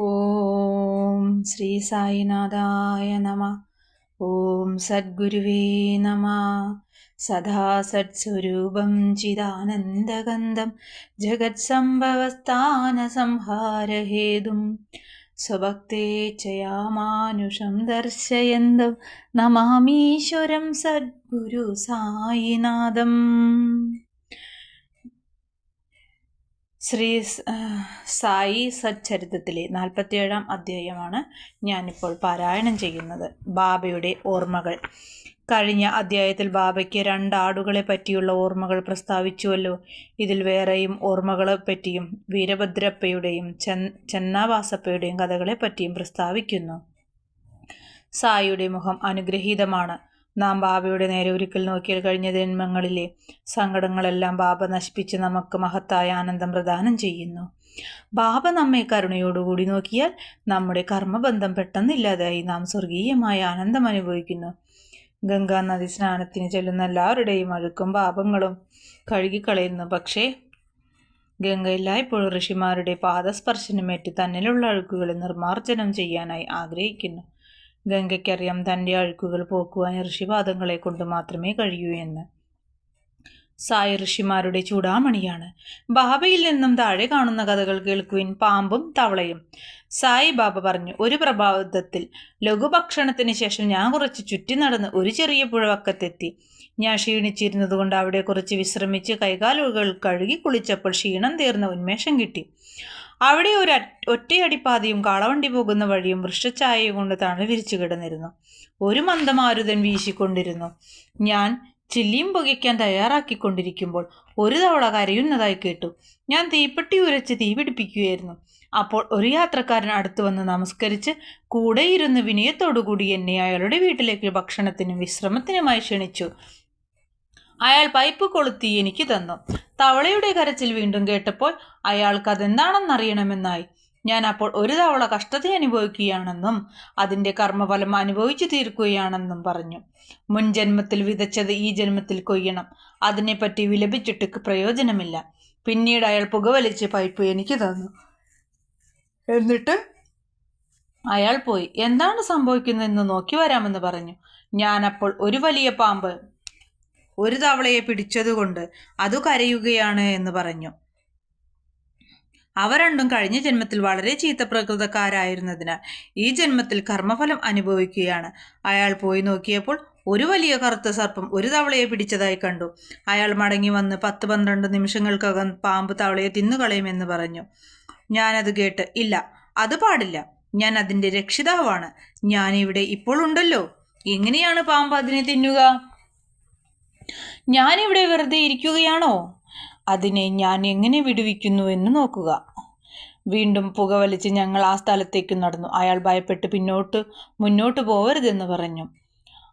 ॐ श्री सायिनादाय नमः। ॐ सद्गुरुवे नमः। सदा सत्स्वरूपं चिदानन्दगन्धं जगत्सम्भवस्थानसंहारहेतुं। स्वभक्ते चयामानुषं दर्शयन्तं। नमामीश्वरं सद्गुरुसायिनादम् ശ്രീ സായി സച്ചരിതത്തിലെ നാൽപ്പത്തിയേഴാം അധ്യായമാണ് ഞാനിപ്പോൾ പാരായണം ചെയ്യുന്നത്. ബാബയുടെ ഓർമ്മകൾ. കഴിഞ്ഞ അധ്യായത്തിൽ ബാബയ്ക്ക് രണ്ടാടുകളെ പറ്റിയുള്ള ഓർമ്മകൾ പ്രസ്താവിച്ചുവല്ലോ. ഇതിൽ വേറെയും ഓർമ്മകളെ പറ്റിയും വീരഭദ്രപ്പയുടെയും ചെ ചെന്നാവാസപ്പയുടെയും കഥകളെ പറ്റിയും പ്രസ്താവിക്കുന്നു. സായിയുടെ മുഖം അനുഗ്രഹീതമാണ്. നാം ബാബയുടെ നേരെ ഒരിക്കൽ നോക്കിയാൽ കഴിഞ്ഞ ജന്മങ്ങളിലെ സങ്കടങ്ങളെല്ലാം ബാബ നശിപ്പിച്ച് നമുക്ക് മഹത്തായ ആനന്ദം പ്രദാനം ചെയ്യുന്നു. ബാബ നമ്മെ കരുണയോടുകൂടി നോക്കിയാൽ നമ്മുടെ കർമ്മബന്ധം പെട്ടെന്നില്ലാതായി നാം സ്വർഗീയമായ ആനന്ദം അനുഭവിക്കുന്നു. ഗംഗാ നദി സ്നാനത്തിന് ചെല്ലുന്ന എല്ലാവരുടെയും അഴുക്കും പാപങ്ങളും കഴുകിക്കളയുന്നു. പക്ഷേ ഗംഗ എല്ലായ്പ്പോഴും ഋഷിമാരുടെ പാദസ്പർശനമേറ്റ് തന്നിലുള്ള അഴുക്കുകളെ നിർമ്മാർജനം ചെയ്യാനായി ആഗ്രഹിക്കുന്നു. ഗംഗയ്ക്കറിയാം തന്റെ അഴുക്കുകൾ പോക്കുവാൻ ഋഷിപാദങ്ങളെ കൊണ്ട് മാത്രമേ കഴിയൂ എന്ന്. സായ ഋഷിമാരുടെ ചൂടാമണിയാണ്. ബാബയിൽ നിന്നും താഴെ കാണുന്ന കഥകൾ കേൾക്കുവിൻ പാമ്പും തവളയും. സായി ബാബ പറഞ്ഞു ഒരു പ്രഭാതത്തിൽ ലഘുഭക്ഷണത്തിന് ശേഷം ഞാൻ കുറച്ച് ചുറ്റി നടന്ന് ഒരു ചെറിയ പുഴവക്കത്തെത്തി. ഞാൻ ക്ഷീണിച്ചിരുന്നതുകൊണ്ട് അവിടെ കുറച്ച് വിശ്രമിച്ച് കൈകാലുകൾ കഴുകി കുളിച്ചപ്പോൾ ക്ഷീണം തീർന്ന ഉന്മേഷം കിട്ടി. അവിടെ ഒരു ഒറ്റയടിപ്പാതയും കാളവണ്ടി പോകുന്ന വഴിയും വൃക്ഷഛായയും കൊണ്ട് തണൽ വിരിച്ചു കിടന്നിരുന്നു. ഒരു മന്ദമാരുതൻ വീശിക്കൊണ്ടിരുന്നു. ഞാൻ ചില്ലിയും പുകയ്ക്കാൻ തയ്യാറാക്കിക്കൊണ്ടിരിക്കുമ്പോൾ ഒരു തവള കരയുന്നതായി കേട്ടു. ഞാൻ തീപ്പെട്ടി ഉരച്ച് തീ പിടിപ്പിക്കുകയായിരുന്നു. അപ്പോൾ ഒരു യാത്രക്കാരൻ അടുത്തു വന്ന് നമസ്കരിച്ച് കൂടെ ഇരുന്ന് വിനയത്തോടുകൂടി എന്നെ അയാളുടെ വീട്ടിലേക്ക് ഭക്ഷണത്തിനും വിശ്രമത്തിനുമായി ക്ഷണിച്ചു. അയാൾ പൈപ്പ് കൊളുത്തി എനിക്ക് തന്നു. തവളയുടെ കരച്ചിൽ വീണ്ടും കേട്ടപ്പോൾ അയാൾക്ക് അതെന്താണെന്നറിയണമെന്നായി ഞാൻ അപ്പോൾ ഒരു തവള കഷ്ടത അനുഭവിക്കുകയാണെന്നും അതിന്റെ കർമ്മഫലം അനുഭവിച്ചു തീർക്കുകയാണെന്നും പറഞ്ഞു. മുൻ ജന്മത്തിൽ വിതച്ചത് ഈ ജന്മത്തിൽ കൊയ്യണം. അതിനെപ്പറ്റി വിലപിച്ചിട്ട് പ്രയോജനമില്ല. പിന്നീട് അയാൾ പുകവലിച്ച് പൈപ്പ് എനിക്ക് തന്നു. എന്നിട്ട് അയാൾ പോയി. എന്താണ് സംഭവിക്കുന്നതെന്ന് നോക്കി വരാമെന്ന് പറഞ്ഞു. ഞാനപ്പോൾ ഒരു വലിയ പാമ്പ് ഒരു തവളയെ പിടിച്ചതുകൊണ്ട് അതു കരയുകയാണ് എന്ന് പറഞ്ഞു. അവ രണ്ടും കഴിഞ്ഞ ജന്മത്തിൽ വളരെ ചീത്ത പ്രകൃതക്കാരായിരുന്നതിനാൽ ഈ ജന്മത്തിൽ കർമ്മഫലം അനുഭവിക്കുകയാണ്. അയാൾ പോയി നോക്കിയപ്പോൾ ഒരു വലിയ കറുത്ത സർപ്പം ഒരു തവളയെ പിടിച്ചതായി കണ്ടു. അയാൾ മടങ്ങി വന്ന് പത്ത് പന്ത്രണ്ട് നിമിഷങ്ങൾക്കകം പാമ്പ് തവളയെ തിന്നുകളയുമെന്ന് പറഞ്ഞു. ഞാനത് കേട്ട് ഇല്ല അത് പാടില്ല. ഞാൻ അതിന്റെ രക്ഷിതാവാണ്. ഞാനിവിടെ ഇപ്പോൾ ഉണ്ടല്ലോ. എങ്ങനെയാണ് പാമ്പ് അതിനെ തിന്നുക? ഞാനിവിടെ വെറുതെ ഇരിക്കുകയാണോ? അതിനെ ഞാൻ എങ്ങനെ വിടുവിക്കുന്നു എന്ന് നോക്കുക. വീണ്ടും പുകവലിച്ച് ഞങ്ങൾ ആ സ്ഥലത്തേക്ക് നടന്നു. അയാൾ ഭയപ്പെട്ട് പിന്നോട്ട് മുന്നോട്ട് പോവരുതെന്ന് പറഞ്ഞു.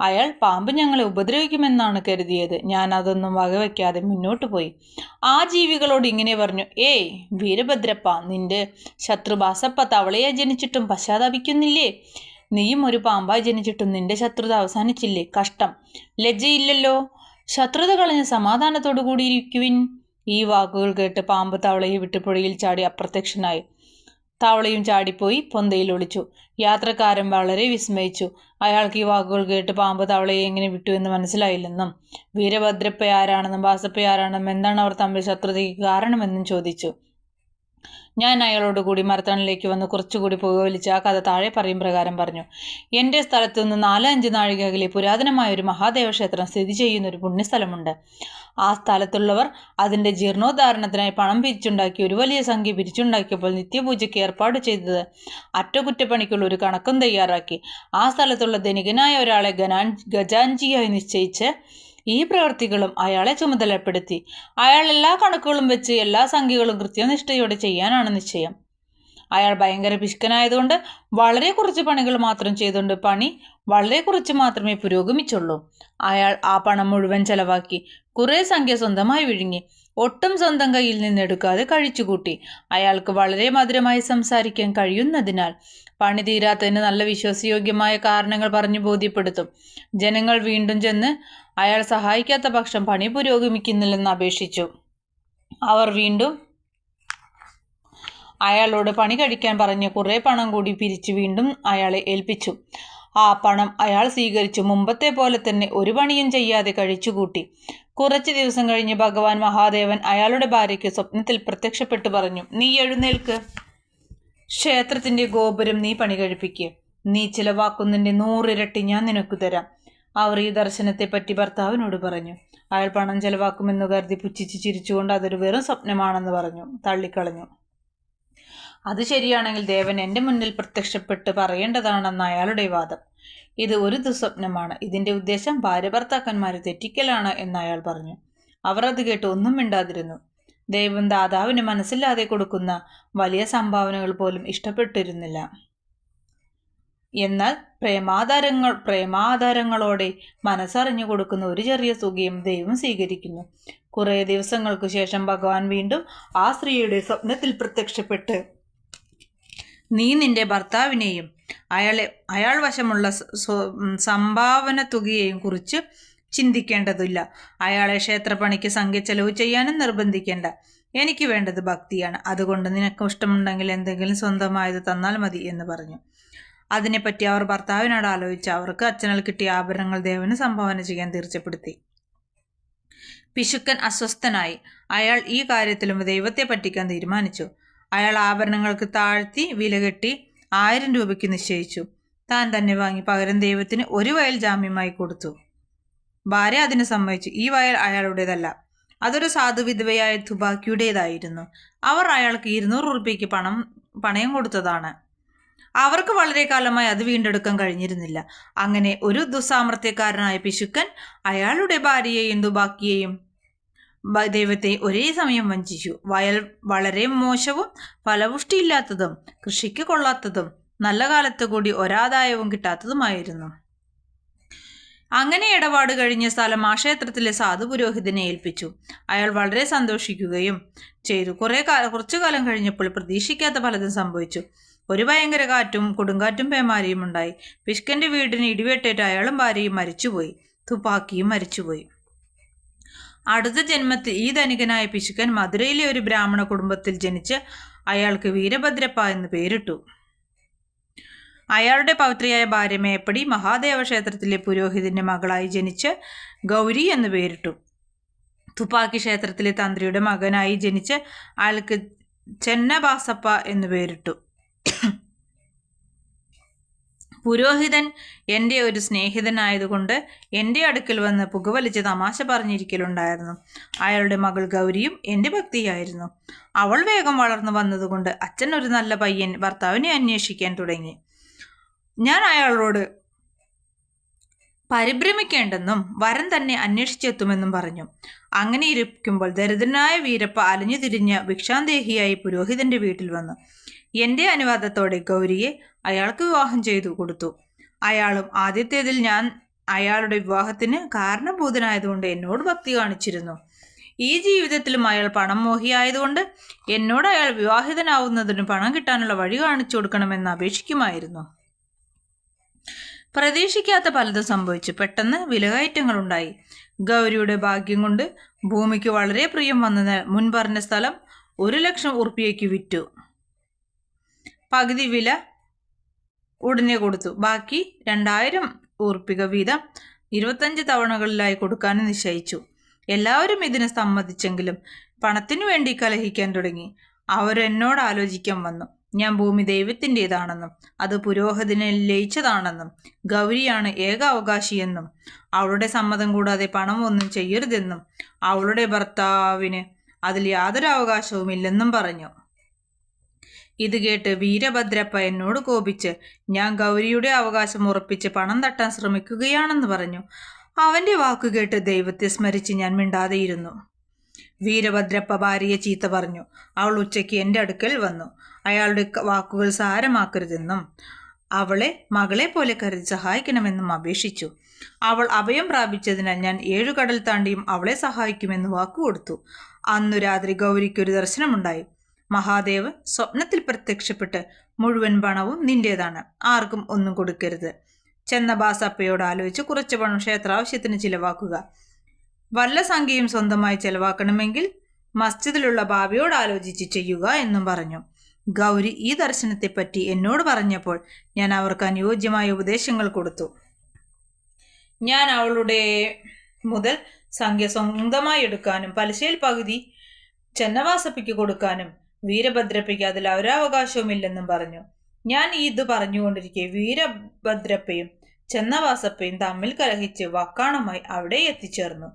അയാൾ പാമ്പ് ഞങ്ങളെ ഉപദ്രവിക്കുമെന്നാണ് കരുതിയത്. ഞാൻ അതൊന്നും വകവയ്ക്കാതെ മുന്നോട്ട് പോയി. ആ ജീവികളോട് ഇങ്ങനെ പറഞ്ഞു. ഏയ് വീരഭദ്രപ്പ നിന്റെ ശത്രു ബാസപ്പ തവളയെ ജനിച്ചിട്ടും പശ്ചാത്താപിക്കുന്നില്ലേ? നീയും ഒരു പാമ്പായി ജനിച്ചിട്ടും നിന്റെ ശത്രുത അവസാനിച്ചില്ലേ? കഷ്ടം. ലജ്ജയില്ലല്ലോ. ശത്രുത കളഞ്ഞ് സമാധാനത്തോടു കൂടിയിരിക്കുവിൻ. ഈ വാക്കുകൾ കേട്ട് പാമ്പ് തവളയെ വിട്ട് പുഴയിൽ ചാടി അപ്രത്യക്ഷനായി. തവളയും ചാടിപ്പോയി പൊന്തയിൽ ഒളിച്ചു. യാത്രക്കാരൻ വളരെ വിസ്മയിച്ചു. അയാൾക്ക് ഈ വാക്കുകൾ കേട്ട് പാമ്പ് തവളയെ എങ്ങനെ വിട്ടു എന്ന് മനസ്സിലായില്ലെന്നും വീരഭദ്രപ്പ ആരാണെന്നും ബാസപ്പ ആരാണെന്നും എന്താണ് അവർ തമ്മിൽ ശത്രുതയ്ക്ക് കാരണമെന്നും ചോദിച്ചു. ഞാൻ അയാളോട് കൂടി മരത്തണിലേക്ക് വന്ന് കുറച്ചുകൂടി പുകവലിച്ച് ആ കഥ താഴെ പറയും പ്രകാരം പറഞ്ഞു. എന്റെ സ്ഥലത്തു നിന്ന് നാലഞ്ച് അഞ്ച് നാഴിക അകലെ പുരാതനമായ ഒരു മഹാദേവക്ഷേത്രം സ്ഥിതി ചെയ്യുന്ന ഒരു പുണ്യസ്ഥലമുണ്ട്. ആ സ്ഥലത്തുള്ളവർ അതിന്റെ ജീർണോദ്ധാരണത്തിനായി പണം പിരിച്ചുണ്ടാക്കി ഒരു വലിയ സംഖ്യ പിരിച്ചുണ്ടാക്കിയപ്പോൾ നിത്യപൂജയ്ക്ക് ഏർപ്പാട് ചെയ്തത് അറ്റകുറ്റപ്പണിക്കുള്ള ഒരു കണക്കും തയ്യാറാക്കി. ആ സ്ഥലത്തുള്ള ധനികനായ ഒരാളെ ഗനാൻ ഗജാൻജിയായി നിശ്ചയിച്ച് ഈ പ്രവൃത്തികളും അയാളെ ചുമതലപ്പെടുത്തി. അയാൾ എല്ലാ കണക്കുകളും വെച്ച് എല്ലാ സംഖ്യകളും കൃത്യനിഷ്ഠയോടെ ചെയ്യാനാണ് നിശ്ചയം. അയാൾ ഭയങ്കര പിശുക്കനായതുകൊണ്ട് വളരെ കുറച്ച് പണികൾ മാത്രം ചെയ്തുകൊണ്ട് പണി വളരെ കുറച്ച് മാത്രമേ പുരോഗമിച്ചുള്ളൂ. അയാൾ ആ പണം മുഴുവൻ ചെലവാക്കി കുറേ സംഖ്യ സ്വന്തമായി വിഴുങ്ങി ഒട്ടും സ്വന്തം കയ്യിൽ നിന്നെടുക്കാതെ കഴിച്ചുകൂട്ടി. അയാൾക്ക് വളരെ മധുരമായി സംസാരിക്കാൻ കഴിയുന്നതിനാൽ പണി തീരാത്തതിന് നല്ല വിശ്വാസയോഗ്യമായ കാരണങ്ങൾ പറഞ്ഞു ബോധ്യപ്പെടുത്തും. ജനങ്ങൾ വീണ്ടും ചെന്ന് അയാൾ സഹായിക്കാത്ത പക്ഷം പണി പുരോഗമിക്കുന്നില്ലെന്ന് അപേക്ഷിച്ചു. അവർ വീണ്ടും അയാളോട് പണി കഴിക്കാൻ പറഞ്ഞ് കുറേ പണം കൂടി പിരിച്ചു വീണ്ടും അയാളെ ഏൽപ്പിച്ചു. ആ പണം അയാൾ സ്വീകരിച്ചു. മുമ്പത്തെ പോലെ തന്നെ ഒരു പണിയും ചെയ്യാതെ കഴിച്ചുകൂട്ടി കുറച്ച് ദിവസം കഴിഞ്ഞ് ഭഗവാൻ മഹാദേവൻ അയാളുടെ ഭാര്യയ്ക്ക് സ്വപ്നത്തിൽ പ്രത്യക്ഷപ്പെട്ടു പറഞ്ഞു നീ എഴുന്നേൽക്ക്. ക്ഷേത്രത്തിന്റെ ഗോപുരം നീ പണി കഴിപ്പിക്കുക നീ ചിലവാക്കുന്നതിന്റെ നൂറിരട്ടി ഞാൻ നിനക്ക് തരാം. അവർ ഈ ദർശനത്തെപ്പറ്റി ഭർത്താവിനോട് പറഞ്ഞു. അയാൾ പണം ചെലവാക്കുമെന്ന് കരുതി പുച്ഛിച്ച് ചിരിച്ചുകൊണ്ട് അതൊരു വെറും സ്വപ്നമാണെന്ന് പറഞ്ഞു. തള്ളിക്കളഞ്ഞു. അത് ശരിയാണെങ്കിൽ ദേവൻ എന്റെ മുന്നിൽ പ്രത്യക്ഷപ്പെട്ട് പറയേണ്ടതാണെന്ന് അയാളുടെ വാദം. ഇത് ഒരു ദുസ്വപ്നമാണ്. ഇതിന്റെ ഉദ്ദേശം ഭാര്യ ഭർത്താക്കന്മാരെ തെറ്റിക്കലാണ് എന്ന് അയാൾ പറഞ്ഞു. അവർ അത് കേട്ട് ഒന്നും മിണ്ടാതിരുന്നു. ദൈവം ദാതാവിന് മനസ്സില്ലാതെ കൊടുക്കുന്ന വലിയ സംഭാവനകൾ പോലും ഇഷ്ടപ്പെട്ടിരുന്നില്ല. എന്നാൽ പ്രേമാധാരങ്ങൾ പ്രേമാധാരങ്ങളോടെ മനസ്സറിഞ്ഞു കൊടുക്കുന്ന ഒരു ചെറിയ സുഖയും ദൈവം സ്വീകരിക്കുന്നു. കുറേ ദിവസങ്ങൾക്ക് ശേഷം ഭഗവാൻ വീണ്ടും ആ സ്ത്രീയുടെ സ്വപ്നത്തിൽ പ്രത്യക്ഷപ്പെട്ട് നീ നിന്റെ ഭർത്താവിനെയും അയാളെ അയാൾ വശമുള്ള സംഭാവന തുകയെയും കുറിച്ച് ചിന്തിക്കേണ്ടതില്ല. അയാളെ ക്ഷേത്രപ്പണിക്ക് സംഖ്യ ചെലവ് ചെയ്യാനും നിർബന്ധിക്കേണ്ട. എനിക്ക് വേണ്ടത് ഭക്തിയാണ്. അതുകൊണ്ട് നിനക്ക് ഇഷ്ടമുണ്ടെങ്കിൽ എന്തെങ്കിലും സ്വന്തമായത് തന്നാൽ മതി എന്ന് പറഞ്ഞു. അതിനെപ്പറ്റി അവർ ഭർത്താവിനോട് ആലോചിച്ച് അവർക്ക് അച്ഛനാൽ കിട്ടിയ ആഭരണങ്ങൾ ദേവന് സംഭാവന ചെയ്യാൻ തീർച്ചപ്പെടുത്തി. പിശുക്കൻ അസ്വസ്ഥനായി. അയാൾ ഈ കാര്യത്തിലും ദൈവത്തെ പറ്റിക്കാൻ തീരുമാനിച്ചു. അയാൾ ആഭരണങ്ങൾക്ക് താഴ്ത്തി വില കെട്ടി ആയിരം രൂപയ്ക്ക് നിശ്ചയിച്ചു. താൻ തന്നെ വാങ്ങി പകരം ദൈവത്തിന് ഒരു വയൽ ജാമ്യമായി കൊടുത്തു. ഭാര്യ അതിന് സമ്മതിച്ചു. ഈ വയൽ അയാളുടേതല്ല. അതൊരു സാധു വിധവയായ തുബാക്കിയുടേതായിരുന്നു അവർ അയാൾക്ക് ഇരുന്നൂറ് റുപ്യക്ക് പണം പണയം കൊടുത്തതാണ്. അവർക്ക് വളരെ കാലമായി അത് വീണ്ടെടുക്കാൻ കഴിഞ്ഞിരുന്നില്ല. അങ്ങനെ ഒരു ദുസ്സാമർത്ഥ്യക്കാരനായ പിശുക്കൻ അയാളുടെ ഭാര്യയെയും ദുബാക്കിയെയും ദൈവത്തെ ഒരേ സമയം വഞ്ചിച്ചു. വയൽ വളരെ മോശവും ഫലപുഷ്ടിയില്ലാത്തതും കൃഷിക്ക് കൊള്ളാത്തതും നല്ല കാലത്ത് കൂടി ഒരാദായവും കിട്ടാത്തതുമായിരുന്നു. അങ്ങനെ ഇടപാട് കഴിഞ്ഞ സ്ഥലം ആ ക്ഷേത്രത്തിലെ സാധു പുരോഹിതനെ ഏൽപ്പിച്ചു. അയാൾ വളരെ സന്തോഷിക്കുകയും ചെയ്തു. കുറേ കാലം കുറച്ചു കാലം കഴിഞ്ഞപ്പോൾ പ്രതീക്ഷിക്കാത്ത പലതും സംഭവിച്ചു. ഒരു ഭയങ്കര കാറ്റും കൊടുങ്കാറ്റും പേമാരിയും ഉണ്ടായി. പിഷ്കന്റെ വീടിന് ഇടിവെട്ടേറ്റ് അയാളും ഭാര്യയും മരിച്ചുപോയി. തുപ്പാക്കിയും മരിച്ചുപോയി. അടുത്ത ജന്മത്തിൽ ഈ ധനികനായ പിശുക്കൻ മധുരയിലെ ഒരു ബ്രാഹ്മണ കുടുംബത്തിൽ ജനിച്ച് അയാൾക്ക് വീരഭദ്രപ്പ എന്ന് പേരിട്ടു. അയാളുടെ പൗത്രിയായ ഭാര്യ മേപ്പടി മഹാദേവ ക്ഷേത്രത്തിലെ പുരോഹിതന്റെ മകളായി ജനിച്ച് ഗൗരി എന്ന് പേരിട്ടു. തുപ്പാക്കി ക്ഷേത്രത്തിലെ തന്ത്രിയുടെ മകനായി ജനിച്ച് അയാൾക്ക് ചെന്നബാസപ്പ എന്ന് പേരിട്ടു. പുരോഹിതൻ എന്റെ ഒരു സ്നേഹിതനായതുകൊണ്ട് എന്റെ അടുക്കൽ വന്ന് പുകവലിച്ച് തമാശ പറഞ്ഞിരിക്കലുണ്ടായിരുന്നു. അയാളുടെ മകൾ ഗൗരിയും എന്റെ ഭക്തിയായിരുന്നു. അവൾ വേഗം വളർന്നു വന്നതുകൊണ്ട് അച്ഛൻ ഒരു നല്ല പയ്യൻ ഭർത്താവിനെ അന്വേഷിക്കാൻ തുടങ്ങി. ഞാൻ അയാളോട് പരിഭ്രമിക്കേണ്ടെന്നും വരം തന്നെ അന്വേഷിച്ചെത്തുമെന്നും പറഞ്ഞു. അങ്ങനെ ഇരിക്കുമ്പോൾ ദരിദ്രനായ വീരപ്പ അലഞ്ഞു തിരിഞ്ഞ ഭിക്ഷാന്തേഹിയായി പുരോഹിതന്റെ വീട്ടിൽ വന്നു. എന്റെ അനുവാദത്തോടെ ഗൗരിയെ അയാൾക്ക് വിവാഹം ചെയ്തു കൊടുത്തു. അയാളും ആദ്യത്തേതിൽ ഞാൻ അയാളുടെ വിവാഹത്തിന് കാരണഭൂതനായതുകൊണ്ട് എന്നോട് ഭക്തി കാണിച്ചിരുന്നു. ഈ ജീവിതത്തിലും അയാൾ പണം മോഹിയായതുകൊണ്ട് എന്നോട് അയാൾ വിവാഹിതനാവുന്നതിന് പണം കിട്ടാനുള്ള വഴി കാണിച്ചു കൊടുക്കണമെന്ന് അപേക്ഷിക്കുമായിരുന്നു. പ്രതീക്ഷിക്കാത്ത പലതും സംഭവിച്ചു. പെട്ടെന്ന് വിലകയറ്റങ്ങളുണ്ടായി ഗൗരിയുടെ ഭാഗ്യം കൊണ്ട് ഭൂമിക്ക് വളരെ പ്രിയം വന്ന മുൻപറഞ്ഞ സ്ഥലം ഒരു ലക്ഷം ഉറുപ്പിയയ്ക്ക് വിറ്റു. പകുതി വില ഉടനെ കൊടുത്തു. ബാക്കി രണ്ടായിരം ഊർപ്പിക വീതം ഇരുപത്തഞ്ച് തവണകളിലായി കൊടുക്കാൻ നിശ്ചയിച്ചു. എല്ലാവരും ഇതിന് സമ്മതിച്ചെങ്കിലും പണത്തിനു വേണ്ടി കലഹിക്കാൻ തുടങ്ങി. അവരെന്നോട് ആലോചിക്കാൻ വന്നു. ഞാൻ ഭൂമി ദൈവത്തിന്റെതാണെന്നും അത് പുരോഹിതനെ ലയിച്ചതാണെന്നും ഗൗരിയാണ് ഏക അവകാശിയെന്നും അവളുടെ സമ്മതം കൂടാതെ പണം ഒന്നും ചെയ്യരുതെന്നും അവളുടെ ഭർത്താവിന് അതിൽ യാതൊരു അവകാശവുമില്ലെന്നും പറഞ്ഞു. ഇത് കേട്ട് വീരഭദ്രപ്പ എന്നോട് കോപിച്ച് ഞാൻ ഗൗരിയുടെ അവകാശം ഉറപ്പിച്ച് പണം തട്ടാൻ ശ്രമിക്കുകയാണെന്ന് പറഞ്ഞു. അവന്റെ വാക്കു കേട്ട് ദൈവത്തെ സ്മരിച്ച് ഞാൻ മിണ്ടാതെയിരുന്നു. വീരഭദ്രപ്പ ഭാര്യയെ ചീത്ത പറഞ്ഞു. അവൾ ഉച്ചയ്ക്ക് എന്റെ അടുക്കൽ വന്നു. അയാളുടെ വാക്കുകൾ സാരമാക്കരുതെന്നും അവളെ മകളെ പോലെ കരുതി സഹായിക്കണമെന്നും അപേക്ഷിച്ചു. അവൾ അഭയം പ്രാപിച്ചതിനാൽ ഞാൻ ഏഴു കടൽ താണ്ടിയും അവളെ സഹായിക്കുമെന്ന് വാക്കുകൊടുത്തു അന്നു രാത്രി ഗൗരിക്കൊരു ദർശനമുണ്ടായി. മഹാദേവ് സ്വപ്നത്തിൽ പ്രത്യക്ഷപ്പെട്ട് മുഴുവൻ പണവും നിന്റേതാണ്. ആർക്കും ഒന്നും കൊടുക്കരുത്. ചെന്നബാസപ്പയോട് ആലോചിച്ച് കുറച്ച് പണം ക്ഷേത്രാവശ്യത്തിന് ചിലവാക്കുക. വല്ല സംഖ്യയും സ്വന്തമായി ചെലവാക്കണമെങ്കിൽ മസ്ജിദിലുള്ള ബാബയോട് ആലോചിച്ച് ചെയ്യുക എന്നും പറഞ്ഞു. ഗൗരി ഈ ദർശനത്തെപ്പറ്റി എന്നോട് പറഞ്ഞപ്പോൾ ഞാൻ അവർക്ക് അനുയോജ്യമായ ഉപദേശങ്ങൾ കൊടുത്തു. ഞാൻ അവളുടെ മുതൽ സംഖ്യ സ്വന്തമായി എടുക്കാനും പലിശയിൽ പകുതി ചെന്നവാസപ്പിക്ക് കൊടുക്കാനും വീരഭദ്രപ്പയ്ക്ക് അതിൽ ഒരവകാശവുമില്ലെന്നും പറഞ്ഞു. ഞാൻ ഇത് പറഞ്ഞുകൊണ്ടിരിക്കെ വീരഭദ്രപ്പയും ചെന്നവാസപ്പയും തമ്മിൽ കലഹിച്ച് വക്കാണമായി അവിടെ എത്തിച്ചേർന്നു.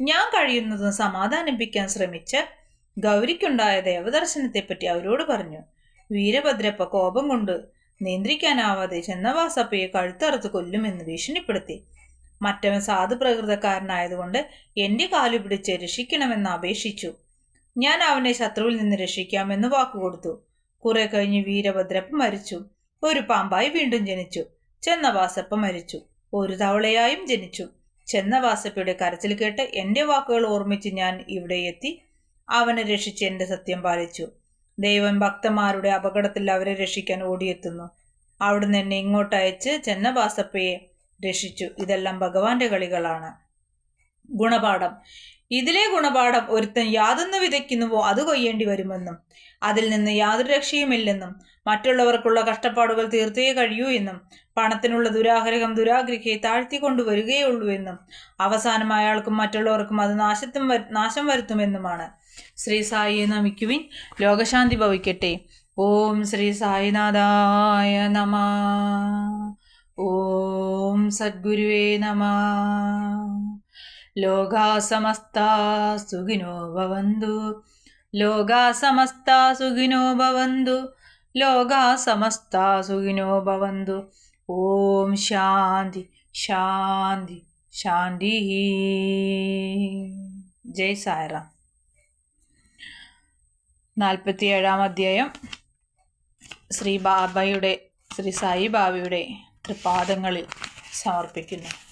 ഞാൻ കഴിയുന്നതും സമാധാനിപ്പിക്കാൻ ശ്രമിച്ച് ഗൗരിക്കുണ്ടായ ദേവദർശനത്തെപ്പറ്റി അവരോട് പറഞ്ഞു. വീരഭദ്രപ്പ കോപം കൊണ്ട് നിയന്ത്രിക്കാനാവാതെ ചെന്നവാസപ്പയെ കഴുത്തറുത്ത് കൊല്ലുമെന്ന് ഭീഷണിപ്പെടുത്തി. മറ്റവൻ സാധു പ്രകൃതക്കാരനായതുകൊണ്ട് എന്റെ കാലു പിടിച്ച് രക്ഷിക്കണമെന്ന് അപേക്ഷിച്ചു. ഞാൻ അവനെ ശത്രുവിൽ നിന്ന് രക്ഷിക്കാമെന്ന് വാക്കുകൊടുത്തു. കുറെ കഴിഞ്ഞ് വീരഭദ്രപ്പ മരിച്ചു. ഒരു പാമ്പായി വീണ്ടും ജനിച്ചു. ചെന്നവാസപ്പ മരിച്ചു. ഒരു തവളയായും ജനിച്ചു. ചെന്നവാസപ്പയുടെ കരച്ചിൽ കേട്ട് എന്റെ വാക്കുകൾ ഓർമ്മിച്ച് ഞാൻ ഇവിടെ എത്തി അവനെ രക്ഷിച്ച് എന്റെ സത്യം പാലിച്ചു. ദൈവം ഭക്തന്മാരുടെ അപകടത്തിൽ അവരെ രക്ഷിക്കാൻ ഓടിയെത്തുന്നു. അവിടുന്ന് എന്നെ ഇങ്ങോട്ടയച്ച് ചെന്നവാസപ്പയെ രക്ഷിച്ചു. ഇതെല്ലാം ഭഗവാന്റെ കളികളാണ്. ഗുണപാഠം. ഇതിലെ ഗുണപാഠം ഒരുത്തൻ യാതൊന്ന് വിതയ്ക്കുന്നുവോ അത് കൊയ്യേണ്ടി വരുമെന്നും അതിൽ നിന്ന് യാതൊരു രക്ഷയുമില്ലെന്നും മറ്റുള്ളവർക്കുള്ള കഷ്ടപ്പാടുകൾ തീർത്തേ കഴിയൂ എന്നും പണത്തിനുള്ള ദുരാഗ്രഹം ദുരാഗ്രഹിയെ താഴ്ത്തിക്കൊണ്ടുവരികയുള്ളൂ എന്നും അവസാനം അയാൾക്കും മറ്റുള്ളവർക്കും അത് നാശത്തും നാശം വരുത്തുമെന്നുമാണ്. ശ്രീ സായിയെ നമിക്കുവിൻ ലോകശാന്തി ഭവിക്കട്ടെ. ഓം ശ്രീ സായിനാഥായ നമ. ഓം സദ്ഗുരുവേ നമ. ലോകാ സമസ്താ സുഖിനോ ഓം ശാന്തി ശാന്തി ശാന്തി. ജയ് സായറാം. നാൽപ്പത്തിയേഴാം അധ്യായം. ശ്രീ ബാബയുടെ ശ്രീ സായി ബാബയുടെ തൃപാദങ്ങളിൽ സമർപ്പിക്കുന്നു.